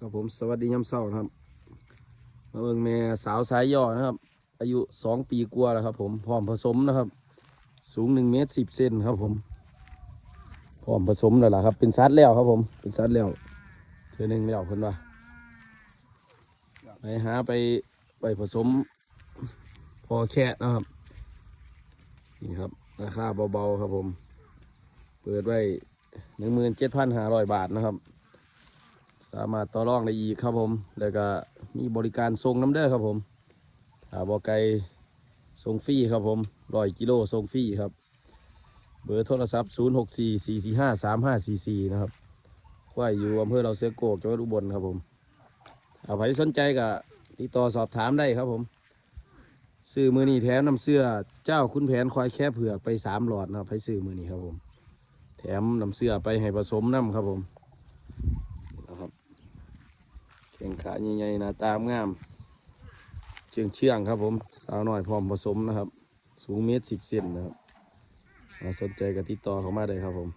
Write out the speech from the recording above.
ครับผมสวัสดียามเช้านะครับ มาเบิ่งแม่สาวสายย่อนะครับ อายุสองปีกว่าแล้วครับ ผมพร้อมผสมนะครับ สูงหนึ่งเมตรสิบเซนครับผมพร้อมผสมแล้วล่ะครับ เป็นซัดแล้วครับผมเป็นซัดแล้วเธอหนึ่งแล้วเพิ่นว่าไปหาไปไปผสมพอแค่นะครับนี่ครับราคาเบาๆครับผม เปิดไว้หนึ่งหมื่นเจ็ดพันห้าร้อยบาทนะครับ สามารถต่อรองได้อีกครับผม แล้วก็มีบริการส่งน้ำเด้อครับผมถ้าบอไกลส่งฟรีครับผมร้อยกิโลส่งฟรีครับ เบอร์โทรศัพท์ 0 6 4 4 4 5 3 5 4 4 นะครับควายอยู่อำเภอเราเสือโกกจังหวัดอุบลครับผมเอาใครสนใจก็ติดต่อสอบถามได้ครับผม ซื้อมือนีแถมน้ำเสื้อเจ้าคุณแผนควายแค่เผือกไปสามหลอดนะครับให้ซื้อมือนีครับผม แถมน้ำเสื้อไปให้ผสมน้ำครับผม แข่งขาใหญ่ๆนะตามงาม เชื่องเชื่องครับผม สาวน้อยพร้อมผสมนะครับ สูงเมตรสิบเซนนะครับอ่าสนใจก็ติดต่อเขามาได้ครับผม